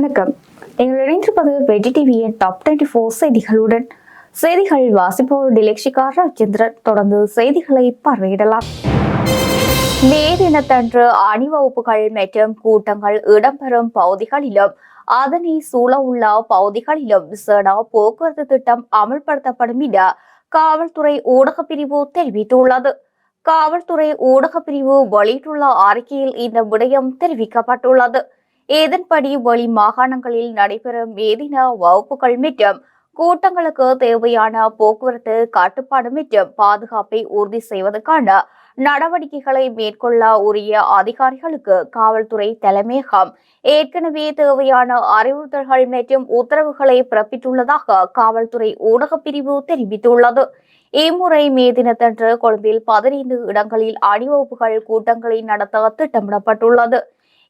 வணக்கம். நீங்கள் இணைந்திருப்பது வெஜி டிவியின் டாப் டுவெண்ட்டி ஃபோர் செய்திகளுடன். செய்திகள் வாசிப்போர் டிலெக்ஷிகா ராஜேந்திரன். தொடர்ந்து செய்திகளை பார்வையிடலாம். மே தினத்தன்று அணிவகுப்புகள் மற்றும் கூட்டங்கள் இடம்பெறும் பகுதிகளிலும் அதனை சூழவுள்ள பகுதிகளிலும் விசேட போக்குவரத்து திட்டம் அமல்படுத்தப்படும் என காவல்துறை ஊடகப் பிரிவு தெரிவித்துள்ளது. காவல்துறை ஊடகப் பிரிவு வெளியிட்டுள்ள அறிக்கையில் இந்த விடயம் தெரிவிக்கப்பட்டுள்ளது. இதன்படி வெளி மாகாணங்களில் நடைபெறும் மேதின வகுப்புகள் மற்றும் கூட்டங்களுக்கு தேவையான போக்குவரத்து கட்டுப்பாடு மற்றும் பாதுகாப்பை உறுதி செய்வதற்கான நடவடிக்கைகளை மேற்கொள்ள உரிய அதிகாரிகளுக்கு காவல்துறை தலைமையகம் ஏற்கனவே தேவையான அறிவுறுத்தல்கள் மற்றும் உத்தரவுகளை பிறப்பித்துள்ளதாக காவல்துறை ஊடகப் பிரிவு தெரிவித்துள்ளது. இம்முறை மே தினத்தன்று கொழும்பில் பதினைந்து இடங்களில் அணிவகுப்புகள் கூட்டங்களை நடத்த திட்டமிடப்பட்டுள்ளது.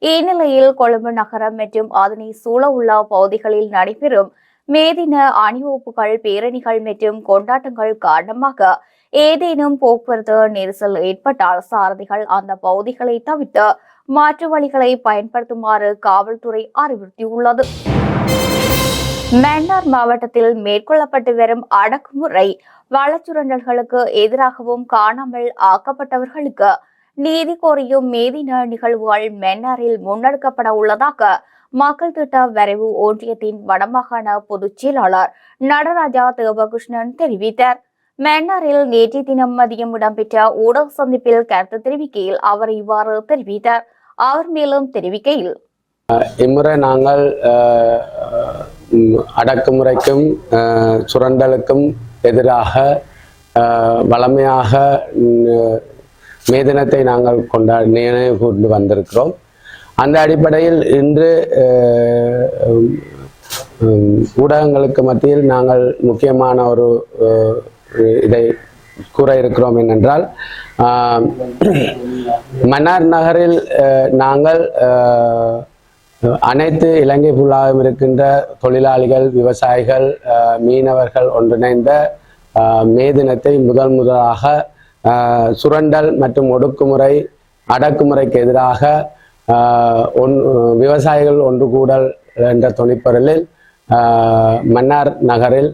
இந்நிலையில் கொழும்பு நகரம் மற்றும் அதனை சூழ உள்ள பகுதிகளில் நடைபெறும் மேதின அணிவகுப்புகள் பேரணிகள் மற்றும் கொண்டாட்டங்கள் காரணமாக ஏதேனும் போக்குவரத்து நெரிசல் ஏற்பட்டால் சாரதிகள் அந்த பகுதிகளை தவிர்த்து மாற்று வழிகளை பயன்படுத்துமாறு காவல்துறை அறிவுறுத்தியுள்ளது மன்னார் மாவட்டத்தில் மேற்கொள்ளப்பட்டு வரும் அடக்குமுறை வளச்சுரண்டல்களுக்கு எதிராகவும் காணாமல் ஆக்கப்பட்டவர்களுக்கு நீதி கோரியும் மேதின நிகழ்வுகள் மென்னாரில் முன்னெடுக்கப்பட உள்ளதாக மக்கள் திட்ட வரைவு ஒன்றியத்தின் வடமாகாண பொதுச் செயலாளர் நடராஜா தேவகிருஷ்ணன் தெரிவித்தார். மென்னாரில் நேற்றைய தினம் மதியம் இடம்பெற்ற ஊடக சந்திப்பில் கருத்து தெரிவிக்கையில் அவர் இவ்வாறு தெரிவித்தார். அவர் மேலும் தெரிவிக்கையில் இம்முறை நாங்கள் அடக்குமுறைக்கும் சுரண்டலுக்கும் எதிராக வளமையாக உம், மே தினத்தை நாங்கள் கொண்டா நினைவு கூர்ந்து வந்திருக்கிறோம். அந்த அடிப்படையில் இன்று ஊடகங்களுக்கு மத்தியில் நாங்கள் முக்கியமான ஒரு இதை கூற இருக்கிறோம் என்னென்றால் மன்னார் நகரில் நாங்கள் அனைத்து இலங்கை புல்லாகவும் இருக்கின்ற தொழிலாளிகள் விவசாயிகள் மீனவர்கள் ஒன்றிணைந்த மே தினத்தை முதல் முதலாக சுரண்டல் மற்றும் ஒடுக்குமுறை அடக்குமுறைக்கு எதிராக ஒன் விவசாயிகள் ஒன்று கூடல் என்ற துணிப்பொருளில் மன்னார் நகரில்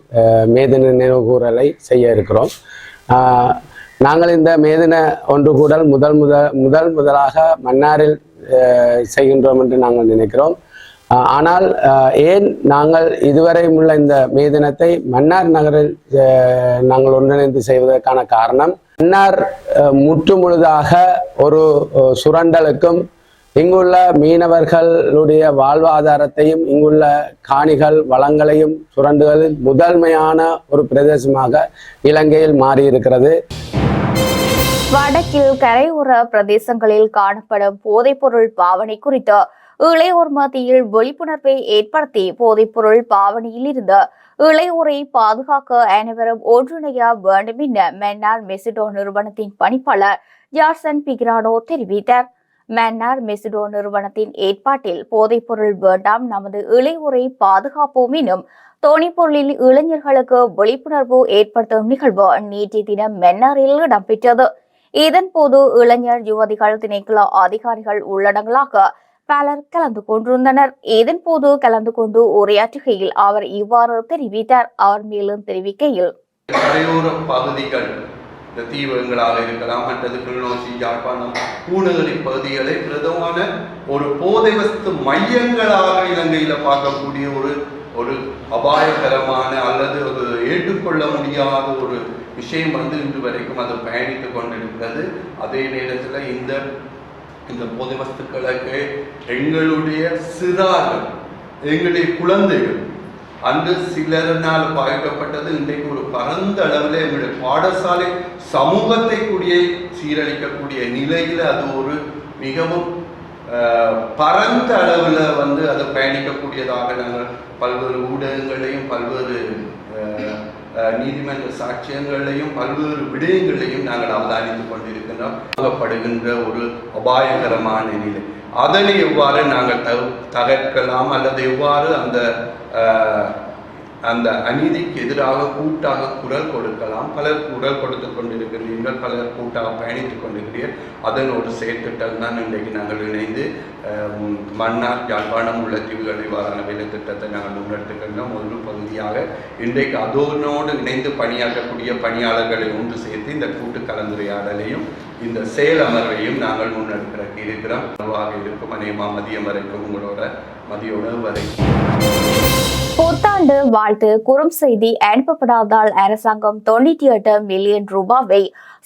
மேதின நினைவுகூரலை செய்ய இருக்கிறோம். நாங்கள் இந்த மேதின ஒன்று கூடல் முதல் முதல் முதல் முதலாக மன்னாரில் செய்கின்றோம் என்று நாங்கள் நினைக்கிறோம். ஆனால் ஏன் நாங்கள் இதுவரை உள்ள இந்த மே தினத்தை மன்னார் நகரில் நாங்கள் ஒன்றிணைந்து செய்வதற்கான காரணம் மன்னார் அஹ், முற்று முழுதாக ஒரு சுரண்டலுக்கும் இங்குள்ள மீனவர்களுடைய வாழ்வாதாரத்தையும் இங்குள்ள காணிகள் வளங்களையும் சுரண்டுகளில் முதன்மையான ஒரு பிரதேசமாக இலங்கையில் மாறியிருக்கிறது. வடக்கில் கரையோர பிரதேசங்களில் காணப்படும் போதைப்பொருள் பாவனை குறித்து இளையோர் மத்தியில் விழிப்புணர்வை ஏற்படுத்தி போதைப்பொருள் பாவனையில் இருந்து இளையோரை பாதுகாக்க அனைவரும் ஒன்றிணைய வேண்டும் என மன்னார் மெசிடோ நிறுவனத்தின் பணிப்பாளர் ஜார்சன் பிகிரானோ தெரிவித்தார். மன்னார் மெசிடோ நிறுவனத்தின் ஏற்பாட்டில் போதைப்பொருள் வேண்டாம் நமது இளையோரை பாதுகாப்போம் எனும் தோணிப்பொருளில் இளைஞர்களுக்கு விழிப்புணர்வு ஏற்படுத்தும் நிகழ்வு நேற்றைய தினம் மன்னாரில் இடம்பெற்றது. இதன்போது இளைஞர் யுவதிகள் திணைக்கள அதிகாரிகள் உள்ளடங்களாக பலர் கலந்து கொண்டிருந்தனர். இதன்போது கலந்து கொண்டு உரையாற்றுகையில் அவர் இவ்வாறு தெரிவித்தார். அவர் மேலும் தெரிவிக்கையில் கரையோர பகுதிகள் இந்த தீவகங்களாக இருக்கலாம் மற்றது கிளிநொச்சி யாழ்ப்பாணம் பூநகரி பகுதிகளை பிரதமான ஒரு போதை வஸ்து மையங்களாக இலங்கையில் பார்க்கக்கூடிய ஒரு ஒரு அபாயகரமான அல்லது ஒரு ஏற்றுக்கொள்ள முடியாத ஒரு விஷயம் வந்து இன்று வரைக்கும் அது பயணித்து கொண்டிருக்கிறது. அதே நேரத்தில் இந்த இந்த போதை வஸ்துக்களுக்கு எங்களுடைய சிறார்கள் எங்களுடைய குழந்தைகள் அன்று சிலரினால் பாதிக்கப்பட்டது இன்றைக்கு ஒரு பரந்த அளவில் எங்களுடைய பாடசாலை சமூகத்தை கூடிய சீரழிக்கக்கூடிய நிலையில் அது ஒரு மிகவும் பரந்த அளவில் வந்து அது பயணிக்கக்கூடியதாக நாங்கள் பல்வேறு ஊடகங்களையும் பல்வேறு நீதிமன்ற சாட்சியங்களையும் பல்வேறு விடயங்களையும் நாங்கள் அவதானித்துக் கொண்டிருக்கின்றோம். ஆகப்படுகின்ற ஒரு அபாயகரமான நிலை. அதனை எவ்வாறு நாங்கள் தகர்க்கலாம் அல்லது எவ்வாறு அந்த அந்த அநீதிக்கு எதிராக கூட்டாக குரல் கொடுக்கலாம். பலர் குரல் கொடுத்து கொண்டிருக்கிறீர்கள் பலர் கூட்டாக பயணித்துக் கொண்டிருக்கிறீர்கள். அதன் ஒரு செயற்திட்டம் தான் இன்றைக்கு நாங்கள் இணைந்து மன்னார் யாழ்ப்பாணம் உள்ள தீவுகள் இவ்வாறான வேலை திட்டத்தை நாங்கள் முன்னெடுத்துக்கின்றோம் ஒரு பகுதியாக இன்றைக்கு அதோனோடு இணைந்து பணியாற்றக்கூடிய பணியாளர்களை ஒன்று சேர்த்து இந்த கூட்டு கலந்துரையாடலையும் இந்த செயல் அமர்வையும் நாங்கள் முன்னெடுக்கிற இருக்கிறோம். உணவாக இருக்கும் அநேகமாக மதியம் வரைக்கும் உங்களோட மதிய உணவு வரைக்கும் புத்தாண்டு வாழ்த்து குறும் செய்தி அனுப்பப்படாதால் அரசாங்கம் தொண்ணூற்றி எட்டு மில்லியன் ரூபாவை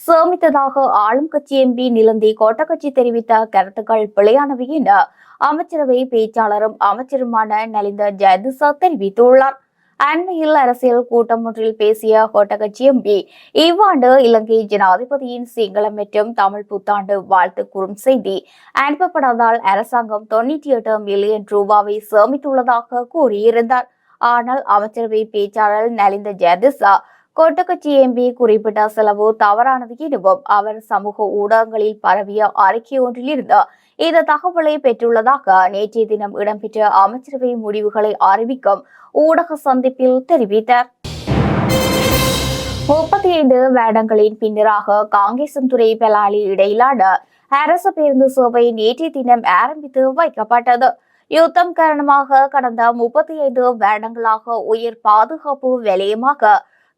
சேமித்ததாக ஆளும் கட்சி எம்பி நிலந்தி கோட்டக்கட்சி தெரிவித்த கருத்துக்கள் பிழையானவை என அமைச்சரவை பேச்சாளரும் அமைச்சருமான நலிந்த ஜெயதிசா தெரிவித்துள்ளார். அண்மையில் அரசியல் கூட்டம் ஒன்றில் பேசிய கோட்டக்கட்சி எம்பி இவ்வாண்டு இலங்கை ஜனாதிபதியின் சிங்களம் மற்றும் தமிழ் புத்தாண்டு வாழ்த்து குறும் செய்தி அனுப்பப்படாதால் அரசாங்கம் தொண்ணூற்றி எட்டு மில்லியன் ரூபாவை சேமித்துள்ளதாக கூறியிருந்தார். ஆனால் அமைச்சரவை பேச்சாளர் நலிந்த ஜெயதிசா கொட்டக்கட்சி எம்பி குறிப்பிட்ட செலவு தவறானது எனவும் அவர் சமூக ஊடகங்களில் பரவிய அறிக்கை ஒன்றில் இருந்து இந்த தகவலை பெற்றுள்ளதாக நேற்றைய தினம் இடம்பெற்ற அமைச்சரவை முடிவுகளை அறிவிக்கும் ஊடக சந்திப்பில் தெரிவித்தார். முப்பத்தி ஐந்து வருடங்களின் பின்னராக காங்கேசன்துறை பெலாலி இடையிலான அரசு பேருந்து சேவை நேற்றைய தினம் ஆரம்பித்து வைக்கப்பட்டது. யுத்தம் காரணமாக கடந்த முப்பத்தி ஐந்து வருடங்களாக உயிர் பாதுகாப்பு விலையமாக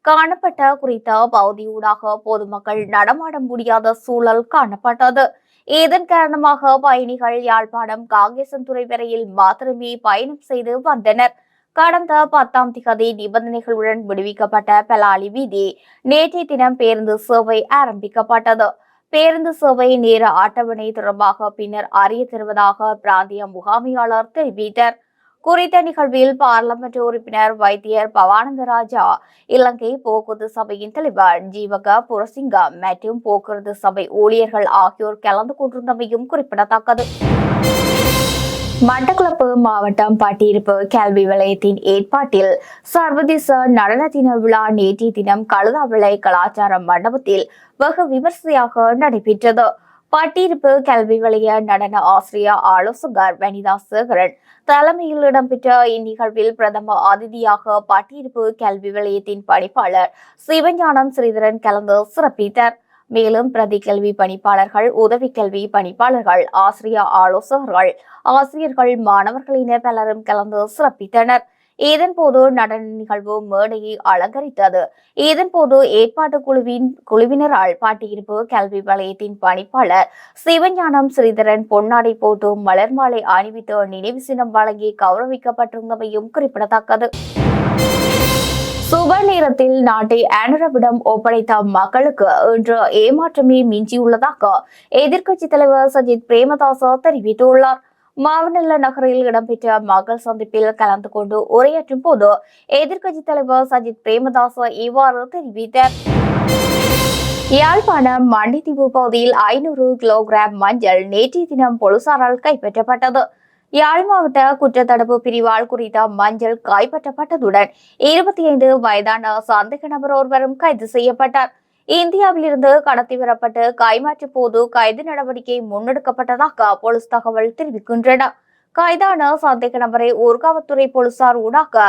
காணப்பட்ட குறித்த பகுதியூடாக பொதுமக்கள் நடமாட முடியாத சூழல் காணப்பட்டது. இதன் காரணமாக பயணிகள் யாழ்ப்பாணம் காங்கேசன்துறை வரையில் மாத்திரமே பயணம் செய்து வந்தனர். கடந்த பத்தாம் திகதி நிபந்தனைகளுடன் விடுவிக்கப்பட்ட பலாலி வீதி நேற்றைய தினம் பேருந்து சேவை ஆரம்பிக்கப்பட்டது. பேருந்து சேவை நேர அட்டவணை தொடர்பாக பின்னர் அறிய தருவதாக பிராந்திய முகாமையாளர் தெரிவித்தார். குறித்த நிகழ்வில் பார்லமெண்ட் உறுப்பினர் வைத்தியர் பவானந்த ராஜா இலங்கை போக்குவரத்து சபையின் தலைவர் ஜீவக புரசிங்கம் மற்றும் போக்குவரத்து சபை ஊழியர்கள் ஆகியோர் கலந்து கொண்டிருந்தமையும் குறிப்பிடத்தக்கது. மட்டக்களப்பு மாவட்டம் பட்டியிருப்பு கல்வி வலயத்தின் ஏற்பாட்டில் சர்வதேச நடன தின விழா நேற்றைய தினம் கழுதாவிளை கலாச்சார மண்டபத்தில் வெகு விமர்சையாக நடைபெற்றது. பட்டியிருப்பு கல்வி வலய நடன ஆசிரியர் ஆலோசகர் வனிதா சேகரன் தலைமையில் இடம்பெற்ற இந்நிகழ்வில் பிரதம அதிதியாக பட்டியிருப்பு கல்வி வலயத்தின் பணிப்பாளர் சிவஞானம் ஸ்ரீதரன் கலந்து சிறப்பித்தார். மேலும் பிரதி கல்வி பணிப்பாளர்கள் உதவி கல்வி பணிப்பாளர்கள் ஆசிரிய ஆலோசகர்கள் ஆசிரியர்கள் மாணவர்களின பலரும் கலந்து சிறப்பித்தனர். இதன்போது நடன நிகழ்வு மேடையை அலங்கரித்தது. இதன்போது ஏற்பாட்டு குழுவின் குழுவினரால் பாட்டியிருப்பு கல்வி வலயத்தின் பணிப்பாளர் சிவஞானம் ஸ்ரீதரன் பொன்னாடை போட்டு மலர் மாலை அணிவித்து நினைவு சின்னம் வழங்கி கௌரவிக்கப்பட்டிருந்தமையும் குறிப்பிடத்தக்கது. சுப நேரத்தில் நாட்டை ஆனரவிடம் ஒப்படைத்த மக்களுக்கு இன்று ஏமாற்றமே மிஞ்சியுள்ளதாக எதிர்க்கட்சி தலைவர் சஜித் பிரேமதாச தெரிவித்துள்ளார். மாவனல்ல நகரில் இடம்பெற்ற மக்கள் சந்திப்பில் கலந்து கொண்டு உரையாற்றும் போது எதிர்க்கட்சி தலைவர் சஜித் பிரேமதாச இவ்வாறு தெரிவித்தார். யாழ்ப்பாணம் மண்டித்தீவு பகுதியில் ஐநூறு கிலோகிராம் மஞ்சள் நேற்றைய தினம் போலீசாரால் கைப்பற்றப்பட்டது. யாழ் மாவட்ட குற்றத்தடுப்பு பிரிவால் குறித்த மஞ்சள் கைப்பற்றப்பட்டதுடன் இருபத்தி ஐந்து வயதான சந்தேக நபர் ஒருவரும் கைது செய்யப்பட்டார். இந்தியாவிலிருந்து கடத்தி வரப்பட்டு கைமாற்ற போது கைது நடவடிக்கை முன்னெடுக்கப்பட்டதாக போலீஸ் தகவல் தெரிவிக்கின்றன. கைதான சந்தேக நபரை ஊர்காவத்துறை போலீசார் ஊடாக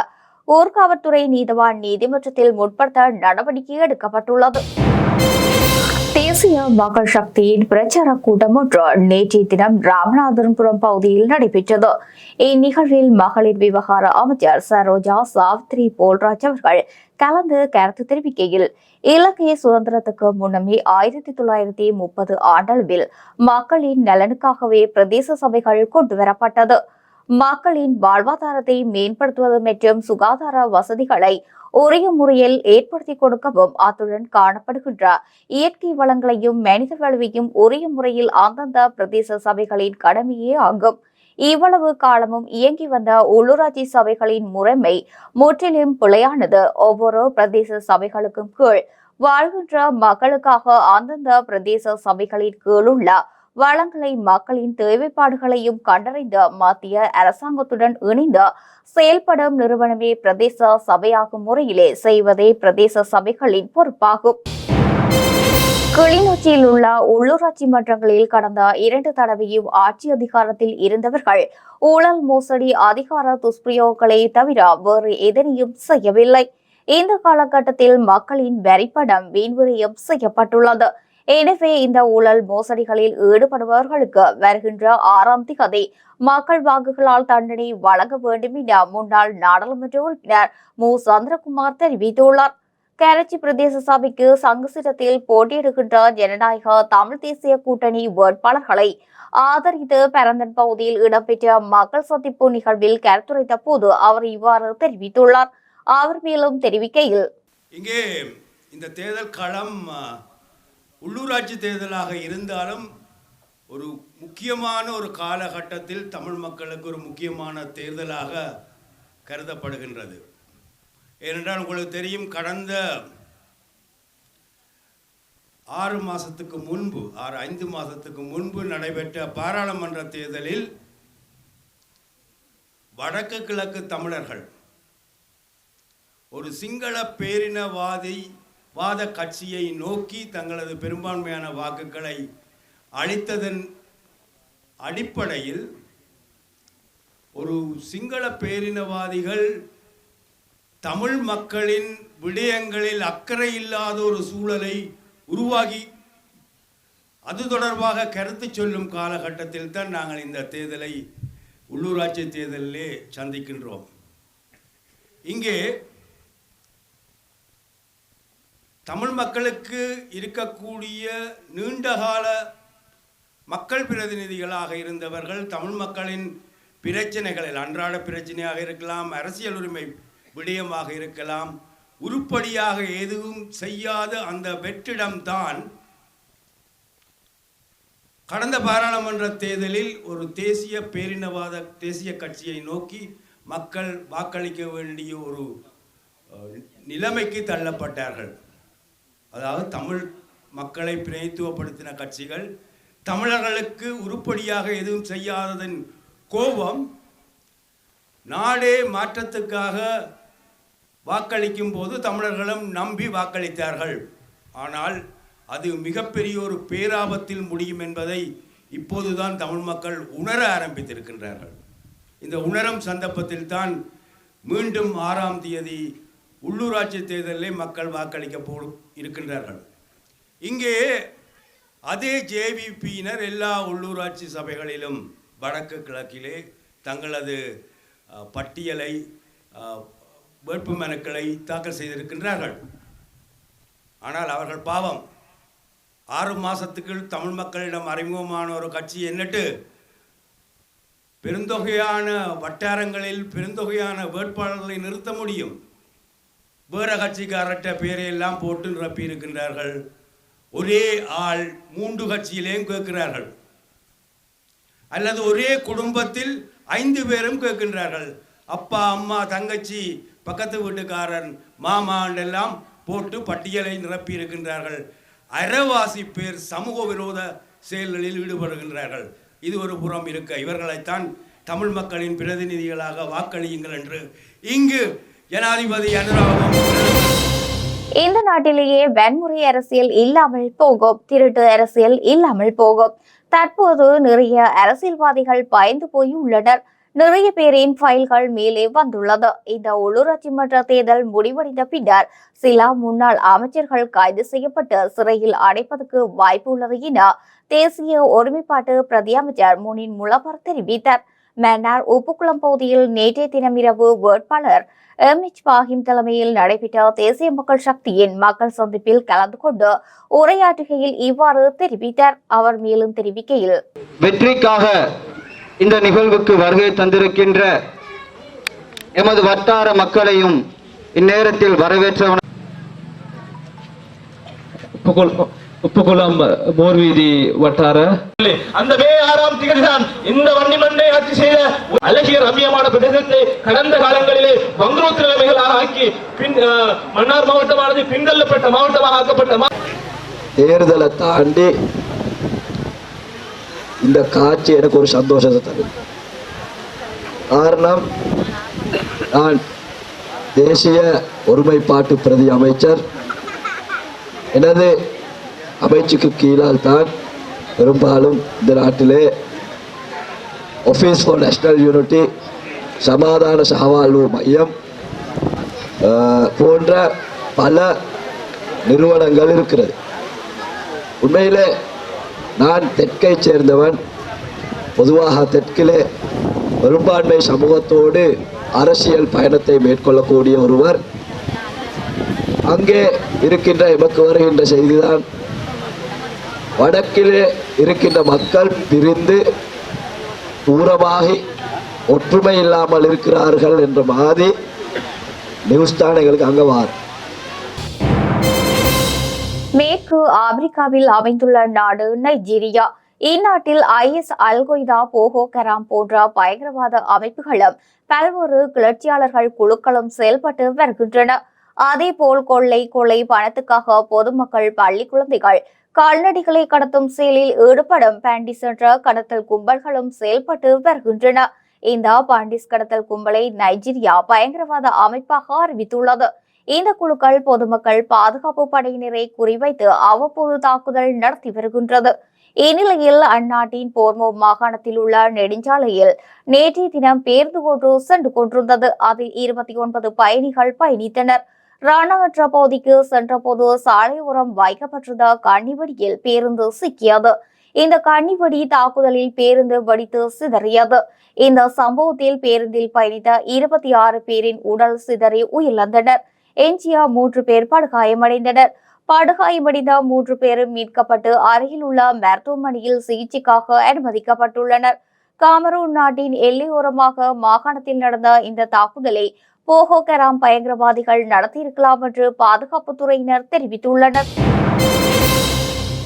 ஊர்காவத்துறை நீதவான் நீதிமன்றத்தில் முற்படுத்த நடவடிக்கை எடுக்கப்பட்டுள்ளது. தேசிய மக்கள் சக்தியின் பிரச்சார கூட்டம் ஒன்று நேற்றைய தினம் ராமநாதபுரம் பகுதியில் நடைபெற்றது. இந்நிகழ்வில் மகளிர் விவகார அமைச்சர் சரோஜா சாவித்ரி போல்ராஜ் அவர்கள் கலந்து கருத்து தெரிவிக்கையில் இலங்கை சுதந்திரத்துக்கு முன்னமே ஆயிரத்தி தொள்ளாயிரத்தி முப்பது ஆண்டளவில் மக்களின் நலனுக்காகவே பிரதேச சபைகள் கொண்டு வரப்பட்டது. மக்களின் வாழ்வாதாரத்தை மேம்படுத்துவது மற்றும் சுகாதார வசதிகளை உரிய முறையில் ஏற்படுத்தி கொடுக்கவும் அத்துடன் காணப்படுகின்ற இயற்கை வளங்களையும் மனித வலுவையும் உரிய முறையில் அந்தந்த பிரதேச சபைகளின் கடமையே ஆகும். இவ்வளவு காலமும் இயங்கி வந்த உள்ளூராட்சி சபைகளின் முறைமை முற்றிலும் பிழையானது. ஒவ்வொரு பிரதேச சபைகளுக்கும் கீழ் வாழ்கின்ற மக்களுக்காக அந்தந்த பிரதேச சபைகளின் கீழுள்ள வளங்களை மக்களின் தேவைப்பாடுகளையும் கண்டறிந்து மத்திய அரசாங்கத்துடன் இணைந்து செயல்படும் நிறுவனமே பிரதேச சபையாகும் முறையிலே செய்வதே பிரதேச சபைகளின் பொறுப்பாகும். கிளிநொச்சியில் உள்ள உள்ளூராட்சி மன்றங்களில் கடந்த இரண்டு தடவையும் ஆட்சி அதிகாரத்தில் இருந்தவர்கள் ஊழல் மோசடி அதிகார துஷ்பிரயோகங்களை தவிர வேறு எதனையும் செய்யவில்லை. இந்த காலகட்டத்தில் மக்களின் வரிப்படம் வீண்விரயம் செய்யப்பட்டுள்ளது. எனவே இந்த ஊழல் மோசடிகளில் ஈடுபடுபவர்களுக்கு வருகின்ற ஆறாம் திகதி மக்கள் வாக்குகளால் தண்டனை வழங்க வேண்டும் என முன்னாள் நாடாளுமன்ற உறுப்பினர் மு. சந்திரகுமார் தெரிவித்துள்ளார். கராச்சி பிரதேச சபைக்கு சங்குசிடத்தில் போட்டியிடுகின்ற ஜனநாயக தமிழ் தேசிய கூட்டணி வேட்பாளர்களை ஆதரித்து பரந்தன் பகுதியில் இடம்பெற்ற மக்கள் சந்திப்பு நிகழ்வில் கருத்துரைத்த போது அவர் இவ்வாறு தெரிவித்துள்ளார். அவர் மேலும் தெரிவிக்கையில் இங்கே இந்த தேர்தல் களம் உள்ளூராட்சி தேர்தலாக இருந்தாலும் ஒரு முக்கியமான ஒரு காலகட்டத்தில் தமிழ் மக்களுக்கு ஒரு முக்கியமான தேர்தலாக கருதப்படுகின்றது. ஏனென்றால் உங்களுக்கு தெரியும் கடந்த ஆறு மாதத்துக்கு முன்பு ஆறு ஐந்து மாதத்துக்கு முன்பு நடைபெற்ற பாராளுமன்ற தேர்தலில் வடக்கு கிழக்கு தமிழர்கள் ஒரு சிங்கள பேரினவாதி வாத கட்சியை நோக்கி தங்களது பெரும்பான்மையான வாக்குகளை அளித்ததன் அடிப்படையில் ஒரு சிங்கள பேரினவாதிகள் தமிழ் மக்களின் விடயங்களில் அக்கறை இல்லாத ஒரு சூழலை உருவாகி அது தொடர்பாக கருத்து சொல்லும் காலகட்டத்தில் தான் நாங்கள் இந்த தேர்தலை உள்ளூராட்சி தேர்தலிலே சந்திக்கின்றோம். இங்கே தமிழ் மக்களுக்கு இருக்கக்கூடிய நீண்டகால மக்கள் பிரதிநிதிகளாக இருந்தவர்கள் தமிழ் மக்களின் பிரச்சனைகளில் அன்றாட பிரச்சனையாக இருக்கலாம் அரசியல் உரிமை விடயமாக இருக்கலாம் உருப்படியாக எதுவும் செய்யாத அந்த வெற்றிடம்தான் கடந்த பாராளுமன்ற தேர்தலில் ஒரு தேசிய பேரினவாத தேசிய கட்சியை நோக்கி மக்கள் வாக்களிக்க வேண்டிய ஒரு நிலைமைக்கு தள்ளப்பட்டார்கள். அதாவது தமிழ் மக்களை பிரதித்துவப்படுத்தின கட்சிகள் தமிழர்களுக்கு உருப்படியாக எதுவும் செய்யாததன் கோபம் நாடே மாற்றத்துக்காக வாக்களிக்கும் போது தமிழர்களும் நம்பி வாக்களித்தார்கள். ஆனால் அது மிகப்பெரிய ஒரு பேராபத்தில் முடியும் என்பதை இப்போதுதான் தமிழ் மக்கள் உணர ஆரம்பித்திருக்கின்றார்கள். இந்த உணரும் சந்தர்ப்பத்தில் தான் மீண்டும் ஆறாம் தேதி உள்ளூராட்சி தேர்தலில் மக்கள் வாக்களிக்க இருக்கின்றார்கள். இங்கே அதே ஜேவிபியினர் எல்லா உள்ளூராட்சி சபைகளிலும் வடக்கு கிழக்கிலே தங்களது பட்டியலை அஹ், வேட்பு மனுக்களை தாக்கல் செய்திருக்கின்றார்கள். ஆனால் அவர்கள் பாவம். ஆறு மாதத்துக்குள் தமிழ் மக்களிடம் அறிமுகமான ஒரு கட்சி என்னட்டு பெருந்தொகையான வட்டாரங்களில் பெருந்தொகையான வேட்பாளர்களை நிறுத்த முடியும். வேற கட்சிக்காரர்கிட்ட பேரையெல்லாம் போட்டு நிரப்பி இருக்கின்றார்கள். ஒரே ஆள் மூன்று கட்சியிலேயும் கேட்கிறார்கள். அல்லது ஒரே குடும்பத்தில் ஐந்து பேரும் கேட்கின்றார்கள். அப்பா அம்மா தங்கச்சி பக்கத்து வீட்டுக்காரன் மாமாண்டெல்லாம் போட்டு பட்டியலை நிரப்பி இருக்கின்றார்கள். அறவாசி பேர் சமூக விரோத செயல்களில் ஈடுபடுகின்றார்கள். இது ஒரு புறம் இருக்க. இவர்களைத்தான் தமிழ் மக்களின் பிரதிநிதிகளாக வாக்களியுங்கள் என்று இங்கு ஜனாதிபதி அனுராகம். இந்த நாட்டிலேயே வன்முறை அரசியல் இல்லாமல் போகும் திருட்டு அரசியல் இல்லாமல் போகும். தற்போது நிறைய அரசியல்வாதிகள் பயந்து போய் உள்ளனர். நிறைய பேரின் ஃபைல்கள் மேலே வந்துள்ளது. இந்த உள்ளூராட்சி மன்ற தேர்தல் முடிவடைந்த பின்னர் சில முன்னாள் அமைச்சர்கள் கைது செய்யப்பட்டு சிறையில் அடைப்பதற்கு வாய்ப்பு உள்ளது என தேசிய ஒருமைப்பாட்டு பிரதி அமைச்சர் முனின் முலபர் தெரிவித்தார். மன்னார் உப்புக்குளம் பகுதியில் நேற்றைய தினமிரவு வேட்பாளர் எம். எச். பாகிம் தலைமையில் நடைபெற்ற தேசிய மக்கள் சக்தியின் மக்கள் சந்திப்பில் கலந்து கொண்டு உரையாற்றுகையில் இவ்வாறு தெரிவித்தார். அவர் மேலும் தெரிவிக்கையில் வெற்றிக்காக இந்த நிகழ்வுக்கு வருகை தந்திருக்கின்ற எமது வட்டார மக்களையும் இந்நேரத்தில் வரவேற்றவன உப்புக்குளம் மோர்வீதி வட்டார. அந்த மே ஆறாம் திகதிதான் இந்த வன்னிமண்ணை ஆட்சி செய்த அழகிய ரம்யமான பிரதேசத்தை கடந்த காலங்களிலே வங்குரோத்து நிலைமைகளாக ஆக்கி பின் மன்னார் மாவட்டமானது பின்தள்ளப்பட்ட மாவட்டமாக ஆக்கப்பட்ட தேர்தலை தாண்டி இந்த காட்சி எனக்கு ஒரு சந்தோஷத்தை தரும் காரணம் நான் தேசிய ஒருமைப்பாட்டு பிரதி அமைச்சர். எனது அமைச்சுக்கு கீழால் தான் பெரும்பாலும் இந்த நாட்டிலே ஆஃபீஸ் ஃபார் நேஷனல் யூனிட்டி சமாதான சகவாழ்வு மையம் போன்ற பல நிறுவனங்கள் இருக்கிறது. உண்மையிலே நான் தெற்கை சேர்ந்தவன். பொதுவாக தெற்கிலே பெரும்பான்மை சமூகத்தோடு அரசியல் பயணத்தை மேற்கொள்ளக்கூடிய ஒருவர். அங்கே இருக்கின்ற எமக்கு வருகின்ற செய்திதான் வடக்கிலே இருக்கின்ற மக்கள் பிரிந்து தூரமாகி ஒற்றுமை இல்லாமல் இருக்கிறார்கள் என்ற மாதிரி நியூஸ் தான் மேற்கு ஆப்பிரிக்காவில் அமைந்துள்ள நாடு Nigeria. இந்நாட்டில் IS Al Qaeda Boko Haram போன்ற பயங்கரவாத அமைப்புகளும் பல்வேறு கிளர்ச்சியாளர்கள் குழுக்களும் செயல்பட்டு வருகின்றன. அதேபோல் கொள்ளை கொலை பணத்துக்காக பொதுமக்கள் பள்ளி குழந்தைகள் கால்நடைகளை கடத்தும் செயலில் ஈடுபடும் பாண்டிஸ் என்ற கடத்தல் கும்பல்களும் செயல்பட்டு வருகின்றன. இந்த பாண்டிஸ் கடத்தல் கும்பலை நைஜீரியா பயங்கரவாத அமைப்பாக அறிவித்துள்ளது. இந்த குழுக்கள் பொதுமக்கள் பாதுகாப்பு படையினரை குறிவைத்து அவ்வப்போது தாக்குதல் நடத்தி வருகின்றது. இந்நிலையில் அந்நாட்டின் போர்மோ மாகாணத்தில் உள்ள நெடுஞ்சாலையில் நேற்றைய தினம் பேருந்து ஒன்று சென்று கொண்டிருந்தது. அதில் இருபத்தி ஒன்பது பயணிகள் பயணித்தனர். ராணவற்ற பகுதிக்கு சென்றபோது சாலையோரம் வைக்கப்பட்டிருந்த கண்ணிவடியில் பேருந்து சிக்கியது. இந்த கண்ணிவடி தாக்குதலில் பேருந்து வடித்து சிதறியது. இந்த சம்பவத்தில் பேருந்தில் பயணித்த இருபத்தி ஆறு பேரின் உடல் சிதறி உயிரிழந்தனர். எஞ்சிய மூன்று பேர் படுகாயமடைந்தனர். படுகாயமடைந்த மூன்று பேரும் மீட்கப்பட்டு அருகில் உள்ள மருத்துவமனையில் சிகிச்சைக்காக அனுமதிக்கப்பட்டுள்ளனர். காமரூன் நாட்டின் எல்லையோரமாக மாகாணத்தில் நடந்த இந்த தாக்குதலை போகோ கராம் பயங்கரவாதிகள் நடத்தியிருக்கலாம் என்று பாதுகாப்புத்துறையினர் தெரிவித்துள்ளனர்.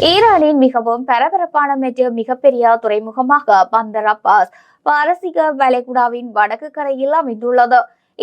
ஈரானின் மிகவும் பரபரப்பான மற்றும் மிகப்பெரிய துறைமுகமாக பந்தர் அப்பாஸ் பாரசீக வளைகுடாவின் வடக்கு கரையில் அமைந்துள்ளது.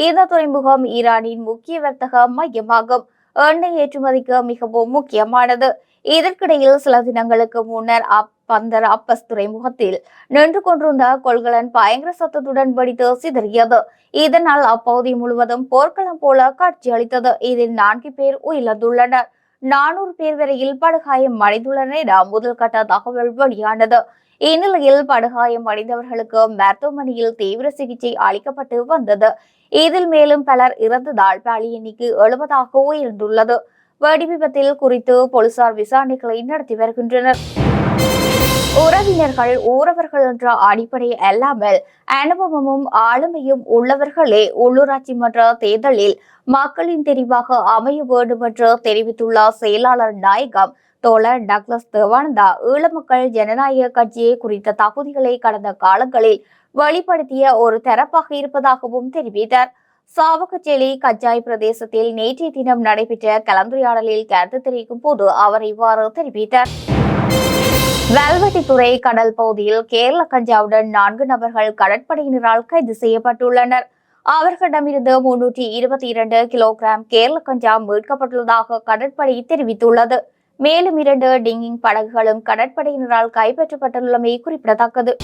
இந்த துறைமுகம் ஈரானின் முக்கிய வர்த்தக மையமாகும். எண்ணெய் ஏற்றுமதிக்கு மிகவும் முக்கியமானது. இதற்கிடையில் சில தினங்களுக்கு முன்னர் அப் பந்தர் அப்பஸ் துறைமுகத்தில் நின்று கொண்டிருந்த கொள்கலன் பயங்கர சத்தத்துடன் வெடித்து சிதறியது. இதனால் அப்பகுதி முழுவதும் போர்க்களம் போல காட்சியளித்தது இதில் நான்கு பேர் உயிரிழந்துள்ளனர். நானூறு பேர் வரையில் படுகாயம் அடைந்துள்ளனர் என முதல் கட்ட தகவல் வெளியானது. இந்நிலையில் படுகாயம் அடைந்தவர்களுக்கு மருத்துவமனையில் தீவிர சிகிச்சை அளிக்கப்பட்டு வந்தது. இதில் மேலும் பலர் இறந்ததால் பலி எண்ணிக்கை எழுபதாக உயர்ந்துள்ளது. வெடி விபத்தில் குறித்து போலீசார் விசாரணைகளை நடத்தி வருகின்றனர். உறவினர்கள் ஊரவர்கள் என்ற அடிப்படை அல்லாமல் அனுபவமும் ஆளுமையும் உள்ளவர்களே உள்ளூராட்சி மன்ற தேர்தலில் மக்களின் தெரிவாக அமைய வேண்டும் என்று தெரிவித்துள்ள செயலாளர் நாயகம் தோழர் டக்ளஸ் தேவானந்தா ஈழமக்கள் ஜனநாயக கட்சியை குறித்த தகுதிகளை கடந்த காலங்களில் வெளிப்படுத்திய ஒரு தரப்பாக இருப்பதாகவும் தெரிவித்தார். சாவகச்சேலி கஜாய் பிரதேசத்தில் நேற்றைய தினம் நடைபெற்ற கலந்துரையாடலில் கருத்து தெரிவிக்கும் போது அவர் இவ்வாறு தெரிவித்தார். வேல்வெட்டித்துறை கடல் பகுதியில் கேரள கஞ்சாவுடன் நான்கு நபர்கள் கடற்படையினரால் கைது செய்யப்பட்டுள்ளனர். அவர்களிடமிருந்து முன்னூற்றி இருபத்தி இரண்டு கிலோகிராம் கேரள கஞ்சா மீட்கப்பட்டுள்ளதாக கடற்படை தெரிவித்துள்ளது. மேலும் இரண்டு டிங்கிங் படகுகளும் கடற்படையினரால் கைப்பற்றப்பட்டுள்ளமை குறிப்பிடத்தக்கது.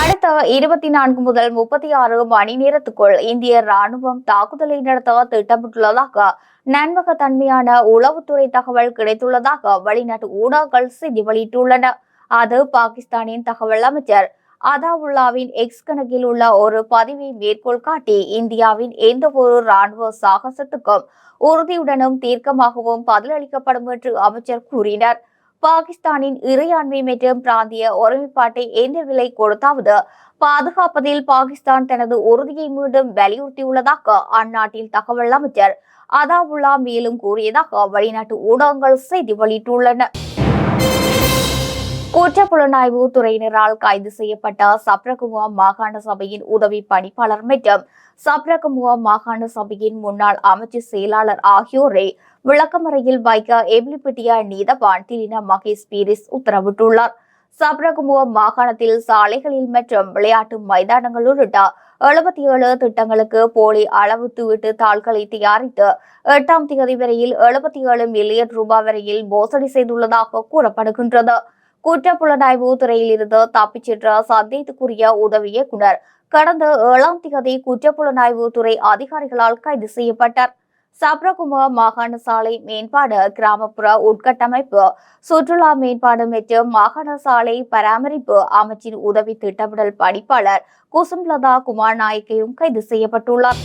அடுத்த இருபத்தி நான்கு முதல் முப்பத்தி ஆறு மணி நேரத்துக்குள் இந்திய ராணுவம் தாக்குதலை நடத்த திட்டமிட்டுள்ளதாக நண்பகத்தன்மையான உளவுத்துறை தகவல் கிடைத்துள்ளதாக வெளிநாட்டு ஊடகங்கள் செய்தி வெளியிட்டுள்ளன. அது பாகிஸ்தானின் தகவல் அமைச்சர் அதாவுல்லாவின் எக்ஸ் கணக்கில் உள்ள ஒரு பதிவை மேற்கோள் காட்டி இந்தியாவின் எந்த ஒரு ராணுவ சாகசத்துக்கும் உறுதியுடனும் தீர்க்கமாகவும் பதிலளிக்கப்படும் என்று அமைச்சர் கூறினார். பாகிஸ்தானின் இறையாண்மை மற்றும் பிராந்திய ஒருமைப்பாட்டை எந்த விலை கொடுத்தாவது பாதுகாப்பதில் பாகிஸ்தான் தனது உறுதியை மீண்டும் வலியுறுத்தியுள்ளதாக அந்நாட்டில் தகவல் அமைச்சர் அதாவுல்லா மேலும் கூறியதாக வெளிநாட்டு ஊடகங்கள் செய்தி வெளியிட்டுள்ளன. குற்றப்புலனாய்வு துறையினரால் கைது செய்யப்பட்ட சப்ரகுமுவா மாகாண சபையின் உதவி பணிப்பாளர் மற்றும் சப்ரகுமுவா மாகாண சபையின் முன்னாள் அமைச்சு செயலாளர் ஆகியோரை விளக்கமறையில் வைக்க எபிலிபிட்டியா நீதவான் திலினா மகேஷ் பீரிஸ் உத்தரவிட்டுள்ளார். சப்ரகுமுவா மாகாணத்தில் சாலைகளில் மற்றும் விளையாட்டு மைதானங்கள் உள்ளிட்ட எழுபத்தி ஏழு திட்டங்களுக்கு போலி அளவு தூவிட்டு தாள்களை தயாரித்து எட்டாம் தேதி வரையில் எழுபத்தி ஏழு மில்லியன் ரூபாய் வரையில் மோசடி செய்துள்ளதாக கூறப்படுகின்றது. குற்றப்புலனாய்வு துறையில் இருந்து தப்பிச் சென்ற சந்தேகத்துக்குரிய உதவி இயக்குனர் கடந்த ஏழாம் தேதி குற்றப்புலனாய்வு துறை அதிகாரிகளால் கைது செய்யப்பட்டார். சப்ரகும மாகாண சாலை மேம்பாடு கிராமப்புற உட்கட்டமைப்பு சுற்றுலா மேம்பாடு மற்றும் மாகாண சாலை பராமரிப்பு அமைச்சின் உதவி திட்டமிடல் பணிப்பாளர் குசும்லதா குமார் நாயக்கையும் கைது செய்யப்பட்டுள்ளார்.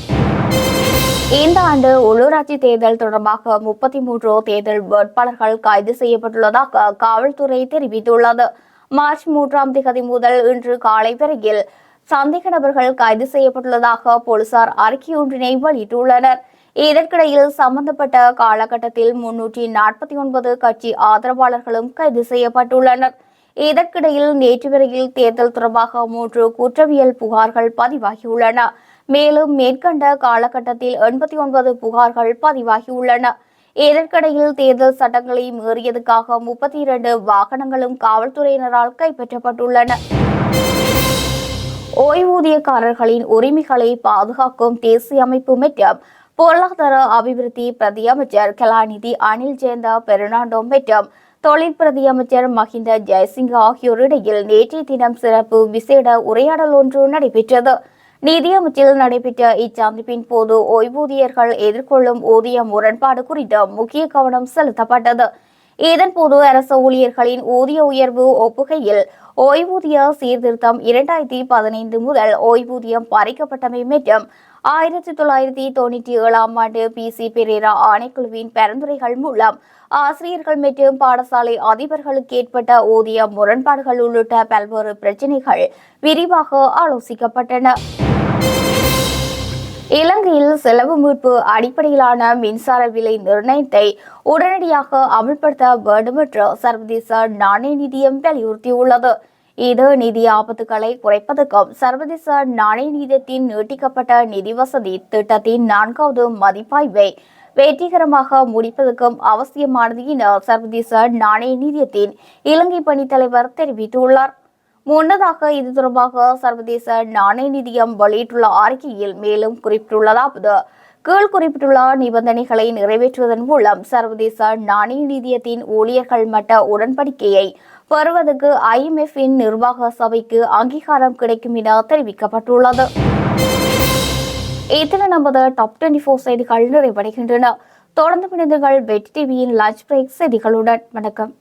இந்த ஆண்டு உள்ளூராட்சி தேர்தல் தொடர்பாக முப்பத்தி மூன்று தேர்தல் வேட்பாளர்கள் கைது செய்யப்பட்டுள்ளதாக காவல்துறை தெரிவித்துள்ளது. மார்ச் மூன்றாம் திகதி முதல் இன்று காலை வரையில் சந்தேக நபர்கள் கைது செய்யப்பட்டுள்ளதாக போலீசார் அறிக்கையொன்றினை வெளியிட்டுள்ளனர். இதற்கிடையில் சம்பந்தப்பட்ட காலகட்டத்தில் முன்னூற்றி நாற்பத்தி ஒன்பது கட்சி ஆதரவாளர்களும் கைது செய்யப்பட்டுள்ளனர். இதற்கிடையில் நேற்று வரையில் தேர்தல் தொடர்பாக மூன்று குற்றவியல் புகார்கள் பதிவாகியுள்ளன. மேலும் மேற்கண்ட காலகட்டத்தில் எண்பத்தி ஒன்பது புகார்கள் பதிவாகியுள்ளன. இதற்கிடையில் தேர்தல் சட்டங்களை மீறியதுக்காக முப்பத்தி இரண்டு வாகனங்களும் காவல்துறையினரால் கைப்பற்றப்பட்டுள்ளன. ஓய்வூதியக்காரர்களின் உரிமைகளை பாதுகாக்கும் தேசிய அமைப்பு மற்றும் பொருளாதார அபிவிருத்தி பிரதியமைச்சர் கலாநிதி அனில் ஜெயந்தா பெர்னாண்டோ மற்றும் தொழில் பிரதியமைச்சர் மஹிந்த ஜெயசிங்க ஆகியோரிடையில் நேற்றைய தினம் சிறப்பு விசேட உரையாடல் ஒன்று நடைபெற்றது. நிதியமைச்சில் நடைபெற்ற இச்சந்திப்பின் போது ஓய்வூதியர்கள் எதிர்கொள்ளும் ஊதிய முரண்பாடு குறித்து முக்கிய கவனம் செலுத்தப்பட்டது. இதன்போது அரசு ஊழியர்களின் ஊதிய உயர்வு ஒப்புகையில் ஓய்வூதிய சீர்திருத்தம் இரண்டாயிரத்தி பதினைந்து முதல் ஓய்வூதியம் பறிக்கப்பட்டமை மற்றும் ஆயிரத்தி தொள்ளாயிரத்தி தொண்ணூற்றி ஏழாம் ஆண்டு பி சி பெரேரா ஆணைக்குழுவின் பரிந்துரைகள் மூலம் ஆசிரியர்கள் மற்றும் பாடசாலை அதிபர்களுக்கு ஏற்பட்ட ஊதிய முரண்பாடுகள் உள்ளிட்ட பல்வேறு பிரச்சினைகள் விரிவாக ஆலோசிக்கப்பட்டன. இலங்கையில் செலவு மீட்பு அடிப்படையிலான மின்சார விலை நிர்ணயத்தை உடனடியாக அமல்படுத்த வேண்டும் என்று சர்வதேச நாணய நிதியம் வலியுறுத்தியுள்ளது. இது நிதி ஆபத்துகளை குறைப்பதற்கும் சர்வதேச நாணய நிதியத்தின் நீட்டிக்கப்பட்ட நிதி வசதி திட்டத்தின் நான்காவது மதிப்பாய்வை வெற்றிகரமாக முடிப்பதற்கும் அவசியமானது என சர்வதேச நாணய நிதியத்தின் இலங்கை பணித்தலைவர் தெரிவித்துள்ளார். முன்னதாக இது தொடர்பாக சர்வதேச நாணய நிதியம் வெளியிட்டுள்ள அறிக்கையில் மேலும் குறிப்பிட்டுள்ளதாவது கீழ் குறிப்பிட்டுள்ள நிபந்தனைகளை நிறைவேற்றுவதன் மூலம் சர்வதேச நாணய நிதியத்தின் ஊழியர்கள் மட்ட உடன்படிக்கையை பெறுவதற்கு IMF இன் நிர்வாக சபைக்கு அங்கீகாரம் கிடைக்கும் என தெரிவிக்கப்பட்டுள்ளது. இத்தனை நமது டாப் டுவெண்ட்டி ஃபோர் செய்திகள் நிறைவடைகின்றன. தொடர்ந்து பிணைந்தங்கள் வெற்றி டிவியின் லஞ்ச் பிரேக் செய்திகளுடன். வணக்கம்.